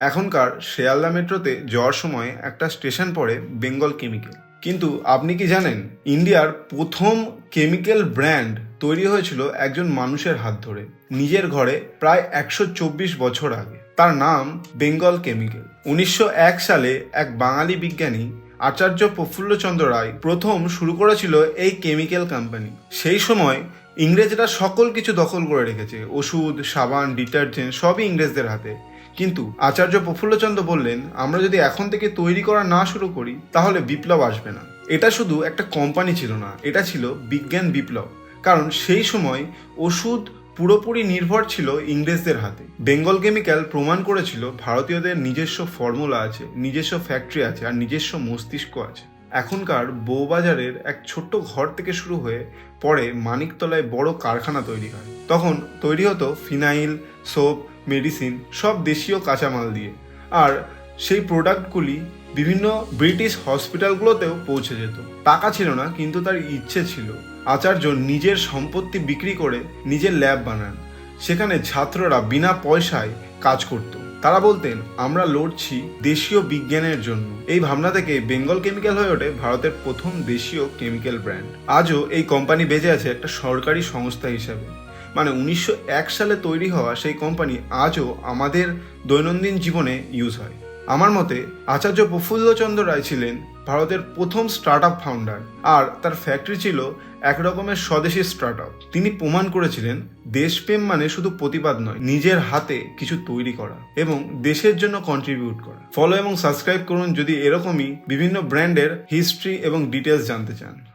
এখনকার শিয়ালদা মেট্রোতে যাওয়ার সময় একটা স্টেশন পড়ে বেঙ্গল কেমিক্যাল। কিন্তু আপনি কি জানেন, ইন্ডিয়ার প্রথম কেমিক্যাল ব্র্যান্ড তৈরি হয়েছিল একজন মানুষের হাত ধরে, নিজের ঘরে প্রায় একশো চব্বিশ বছর আগে। তার নাম বেঙ্গল কেমিক্যাল। উনিশশো এক সালে এক বাঙালি বিজ্ঞানী আচার্য প্রফুল্লচন্দ্র রায় প্রথম শুরু করেছিল এই কেমিক্যাল কোম্পানি। সেই সময় ইংরেজরা সকল কিছু দখল করে রেখেছে, ওষুধ, সাবান, ডিটারজেন্ট সবই ইংরেজদের হাতে। কিন্তু আচার্য প্রফুল্লচন্দ্র বললেন, আমরা যদি এখন থেকে তৈরি করা না শুরু করি, তাহলে বিপ্লব আসবে না। এটা শুধু একটা কোম্পানি ছিল না, এটা ছিল বিজ্ঞান বিপ্লব। কারণ সেই সময় ওষুধ পুরোপুরি নির্ভর ছিল ইংরেজদের হাতে। বেঙ্গল কেমিক্যাল প্রমাণ করেছিল, ভারতীয়দের নিজস্ব ফর্মুলা আছে, নিজস্ব ফ্যাক্টরি আছে, আর নিজস্ব মস্তিষ্ক আছে। এখনকার বউবাজারের এক ছোট্ট ঘর থেকে শুরু হয়ে পরে মানিকতলায় বড় কারখানা তৈরি হয়। তখন তৈরি হতো ফিনাইল, সোপ, মেডিসিন, সব দেশীয় কাঁচামাল দিয়ে। আর সেই প্রোডাক্টগুলি বিভিন্ন ব্রিটিশ হসপিটালগুলোতেও পৌঁছে যেত। টাকা ছিল না, কিন্তু তার ইচ্ছে ছিল। আচার্য নিজের সম্পত্তি বিক্রি করে নিজের ল্যাব বানান। সেখানে ছাত্ররা বিনা পয়সায় কাজ করত। তারা বলতেন, আমরা লড়ছি দেশীয় বিজ্ঞানের জন্য। এই ভাবনা থেকে বেঙ্গল কেমিক্যাল হয়ে ওঠে ভারতের প্রথম দেশীয় কেমিক্যাল ব্র্যান্ড। আজও এই কোম্পানি বেঁচে আছে একটা সরকারি সংস্থা হিসাবে। মানে উনিশশো এক সালে তৈরি হওয়া সেই কোম্পানি আজও আমাদের দৈনন্দিন জীবনে ইউজ হয়। আমার মতে, আচার্য প্রফুল্লচন্দ্র রায় ছিলেন ভারতের প্রথম স্টার্ট আপ ফাউন্ডার আর তার ফ্যাক্টরি ছিল এক রকমের স্বদেশি স্টার্ট আপ তিনি প্রমাণ করেছিলেন, দেশপ্রেম মানে শুধু প্রতিবাদ নয়, নিজের হাতে কিছু তৈরি করা এবং দেশের জন্য কন্ট্রিবিউট করা। ফলো এবং সাবস্ক্রাইব করুন যদি এরকমই বিভিন্ন ব্র্যান্ডের হিস্ট্রি এবং ডিটেলস জানতে চান।